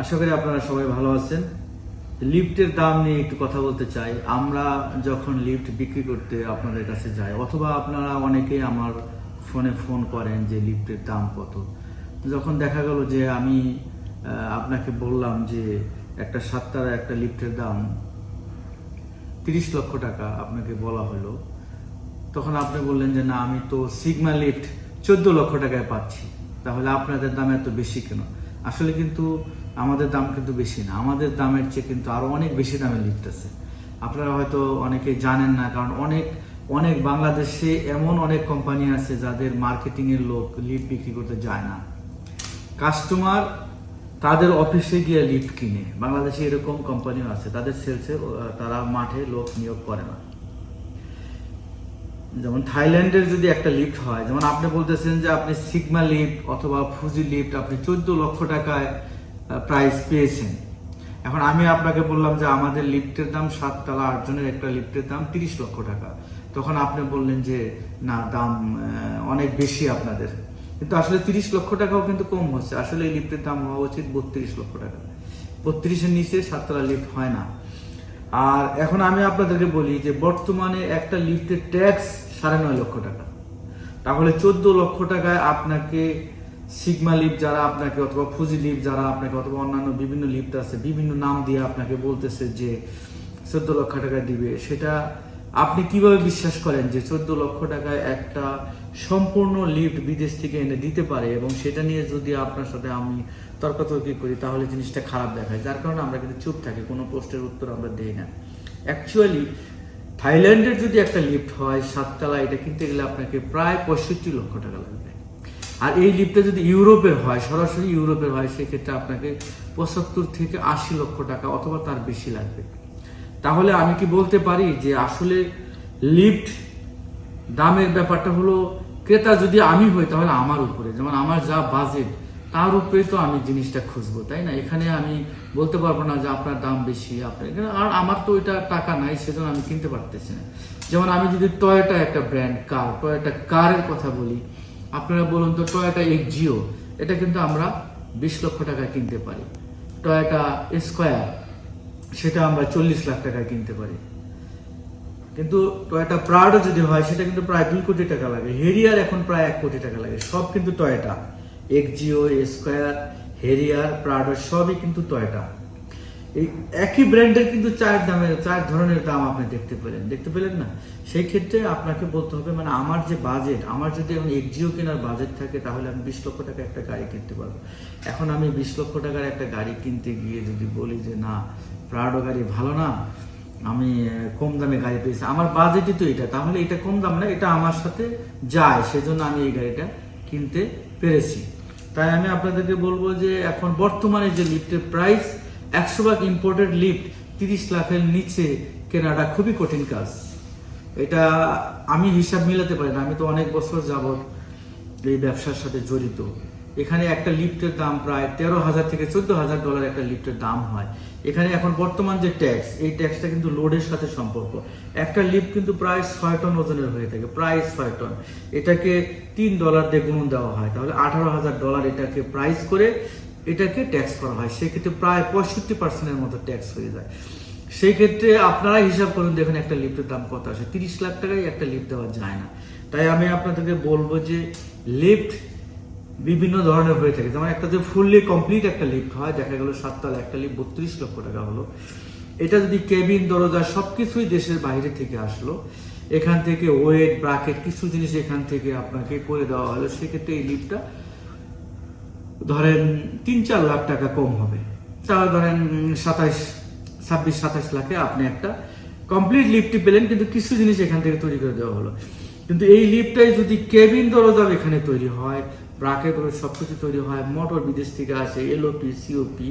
আশা করি আপনারা সবাই ভালো আছেন। লিফটের দাম নিয়ে একটু কথা বলতে চাই। আমরা যখন লিফট বিক্রি করতে আপনাদের কাছে যাই, অথবা আপনারা অনেকেই আমার ফোনে ফোন করেন যে লিফটের দাম কত। যখন দেখা গেল যে আমি আপনাকে বললাম যে একটা সাতটার একটা লিফটের দাম তিরিশ লক্ষ টাকা আপনাকে বলা হলো, তখন আপনি বললেন যে না, আমি তো সিগমা লিফট চোদ্দ লক্ষ টাকায় পাচ্ছি। তাহলে আপনাদের দাম এত বেশি কেন? আসলে কিন্তু আমাদের দাম কিন্তু বেশি না। আমাদের দামের চেয়ে কিন্তু আরও অনেক বেশি দামের লিফট আছে। আপনারা হয়তো অনেকে জানেন না, কারণ অনেক অনেক বাংলাদেশে এমন অনেক কোম্পানি আছে যাদের মার্কেটিং এর লোক লিফট বিক্রি করতে যায় না। কাস্টমার তাদের অফিসে গিয়ে লিফট কিনে। বাংলাদেশে এরকম কোম্পানিও আছে, তাদের সেলসে তারা মাঠে লোক নিয়োগ করে না। যেমন থাইল্যান্ডের যদি একটা লিফট হয়, যেমন আপনি বলতেছেন যে আপনি সিগমা লিফট অথবা ফুজি লিফট আপনি চোদ্দ লক্ষ টাকায় প্রাইস পেয়েছেন। এখন আমি আপনাকে বললাম যে আমাদের লিফটের দাম সাততলা আটজনের একটা লিফটের দাম তিরিশ লক্ষ টাকা। তখন আপনি বললেন যে, না, দাম অনেক বেশি আপনাদের। কিন্তু আসলে তিরিশ লক্ষ টাকাও কিন্তু কম হচ্ছে। আসলে এই লিফটের দাম হওয়া উচিত বত্রিশ লক্ষ টাকা। বত্রিশের নিচে সাততলা লিফট হয় না। আর এখন আমি আপনাদেরকে বলি যে, বর্তমানে একটা লিফটের ট্যাক্স সাড়ে নয় লক্ষ টাকা। তাহলে চোদ্দ লক্ষ টাকায় আপনাকে সিগমা লিফট যারা আপনাকে অথবা ফুজি লিফট যারা আপনাকে অথবা অন্যান্য বিভিন্ন লিফট আছে, বিভিন্ন নাম দিয়ে আপনাকে বলতেছে যে চোদ্দ লক্ষ টাকা দিবে, সেটা আপনি কীভাবে বিশ্বাস করেন যে চোদ্দ লক্ষ টাকায় একটা সম্পূর্ণ লিফট বিদেশ থেকে এনে দিতে পারে এবং সেটা নিয়ে যদি আপনার সাথে আমি তর্কাতর্কি করি, তাহলে জিনিসটা খারাপ দেখায়। যার কারণে আমরা কিন্তু চুপ থাকি, কোনো পোস্টের উত্তর আমরা দেই না। অ্যাকচুয়ালি থাইল্যান্ডের যদি একটা লিফট হয়, সাততলা, এটা কিনতে গেলে আপনাকে প্রায় পঁয়ষট্টি লক্ষ টাকা লাগবে। আর এই লিফটটা যদি ইউরোপের হয়, সরাসরি ইউরোপের হয়, সেক্ষেত্রে আপনাকে পঁচাত্তর থেকে আশি লক্ষ টাকা অথবা তার বেশি লাগবে। তাহলে আমি কি বলতে পারি যে আসলে লিফট দামের ব্যাপারটা হলো, ক্রেতা যদি আমি হই তাহলে আমার উপরে, যেমন আমার যা বাজেট তার উপরে তো আমি জিনিসটা খুঁজবো, তাই না? এখানে আমি বলতে পারব না যে আপনার দাম বেশি, আপনার আর আমার তো ওইটা টাকা নাই, সেজন্য আমি কিনতে পারতেছি না। যেমন আমি যদি টয়োটা একটা ব্র্যান্ড কার টয়োটা কারের কথা বলি আপনারা বলুন তো টয়োটা এক্স জিও এটা কিন্তু আমরা বিশ লক্ষ টাকায় কিনতে পারি। টয়োটা স্কোয়ার সেটা আমরা চল্লিশ লাখ টাকায় কিনতে পারি। কিন্তু টয়োটা প্রাডো যদি হয়, সেটা কিন্তু প্রায় দুই কোটি টাকা লাগে। হেরিয়ার এখন প্রায় এক কোটি টাকা লাগে। সব কিন্তু Toyota Axio square Harrier Prado সবই কিন্তু টয়োটা এই একই ব্র্যান্ডের কিন্তু চার দামের, চার ধরনের দাম আপনি দেখতে পেলেন। দেখতে পেলেন না? সেই ক্ষেত্রে আপনাকে বলতে হবে মানে আমার যে বাজেট আমার যদি এখন এক্সজিও কেনার বাজেট থাকে, তাহলে আমি বিশ লক্ষ টাকা একটা গাড়ি কিনতে পারব। এখন আমি বিশ লক্ষ টাকার একটা গাড়ি কিনতে গিয়ে যদি বলি যে, না প্রাডো গাড়ি ভালো না, আমি কম দামে গাড়ি পেয়েছি। আমার বাজেটই তো এটা, তাহলে এটা কম দাম না, এটা আমার সাথে যায়। সেজন্য আমি এই গাড়িটা কিনতে পেরেছি। তাই আমি আপনাদেরকে বলব যে, এখন বর্তমানে যে লিফটের প্রাইস একশো ভাগ ইম্পোর্টেড লিফট তিরিশ লাখের নিচে কেনাটা খুবই কঠিন কাজ। এটা আমি হিসাব মিলাতে পারি না, আমি তো অনেক বছর যাবত এই ব্যবসার সাথে জড়িত। এখানে একটা লিফটের দাম প্রায় তেরো হাজার থেকে চোদ্দ হাজার ডলার একটা লিফটের দাম হয়। এখানে এখন বর্তমান যে ট্যাক্স এই ট্যাক্সটা কিন্তু লোডের সাথে সম্পর্ক। একটা লিফট কিন্তু প্রায় ছয় টন ওজনের হয়ে থাকে, প্রায় ছয় টন এটাকে তিন ডলার দিয়ে গুণন দেওয়া হয়। তাহলে আঠারো হাজার ডলার এটাকে প্রাইস করে এটাকে ট্যাক্স করা হয়। সেক্ষেত্রে প্রায় পঁয়ষট্টি পার্সেন্টের মতো ট্যাক্স হয়ে যায়। সেই ক্ষেত্রে আপনারা হিসাব করুন, দেখুন একটা লিফটের দাম কত আসে। তিরিশ লাখ টাকায় একটা লিফট দেওয়া যায় না। তাই আমি আপনাদেরকে বলব যে, লিফট বিভিন্ন ধরনের হয়ে থাকে। যেমন একটা যে ফুললি কমপ্লিট একটা লিফট হয়, দেখা গেল সাততলা একটা লিফট, বত্রিশ লক্ষ টাকা হলো। এটা যদি কেবিন দরজা সবকিছুই দেশের বাইরে থেকে আসলো, এখান থেকে ওয়েট ব্রাকেট কিছু জিনিস এখান থেকে আপনাকে করে দেওয়া হলো, সেক্ষেত্রে এই লিফটটা ধরেন তিন চার লাখ টাকা কম হবে। তাহলে ধরেন সাতাইশ, ছাব্বিশ সাতাশ লাখে আপনি একটা কমপ্লিট লিফটটি পেলেন, কিন্তু কিছু জিনিস এখান থেকে তৈরি করে দেওয়া হলো। কিন্তু এই লিফটটাই যদি কেবিন দরজা এখানে তৈরি হয় ব্রাকেট সব কিছু তৈরি হয় মোটর বিদেশ থেকে আসে LOP COP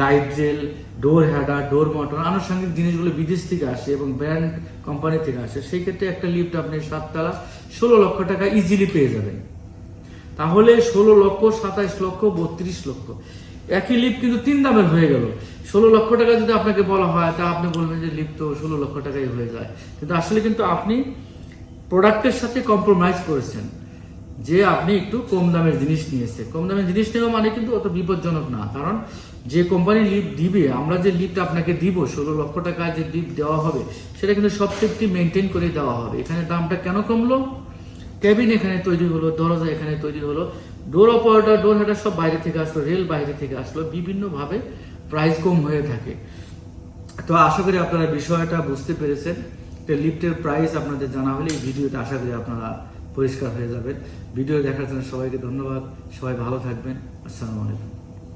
guide gel door header door motor আনুষঙ্গিক জিনিসগুলো বিদেশ থেকে আসে এবং ব্র্যান্ড কোম্পানি থেকে আসে, সেই ক্ষেত্রে একটা লিফট আপনি সাততলা ষোলো লক্ষ টাকা ইজিলি পেয়ে যাবেন। তাহলে ষোলো লক্ষ, সাতাইশ লক্ষ, বত্রিশ লক্ষ। একই লিফট কিন্তু তিন দামের হয়ে গেল। ষোলো লক্ষ টাকা যদি আপনাকে বলা হয়, তা আপনি বলবেন যে লিফট তো ষোলো লক্ষ টাকাই হয়ে যায়। কিন্তু আসলে কিন্তু আপনি প্রোডাক্টের সাথে কম্প্রোমাইজ করেছেন, যে আপনি একটু কম দামের জিনিস নিয়েছে কম দামের জিনিস নেওয়া মানে কিন্তু অত বিপজ্জনক না, কারণ যে কোম্পানি লিফট দিবে, আমরা যে লিফট আপনাকে দিব, ষোলো লক্ষ টাকায় যে লিফট দেওয়া হবে, সেটা কিন্তু সব সেফটি মেনটেন করে দেওয়া হবে। এখানে দামটা কেন কমলো? কেবিন এখানে তৈরি হলো, দরজা এখানে তৈরি হলো ডোর অপারেটর ডোর হেটার সব বাইরে থেকে আসলো রেল বাইরে থেকে আসলো, বিভিন্নভাবে প্রাইস কম হয়ে থাকে। তো আশা করি আপনারা বিষয়টা বুঝতে পেরেছেন। তো লিফটের প্রাইস আপনাদের জানা হলে এই ভিডিওতে আশা করি আপনারা পরিষ্কার হয়ে যাবেন। ভিডিও দেখার জন্য সবাইকে ধন্যবাদ। সবাই ভালো থাকবেন। আসসালামু আলাইকুম।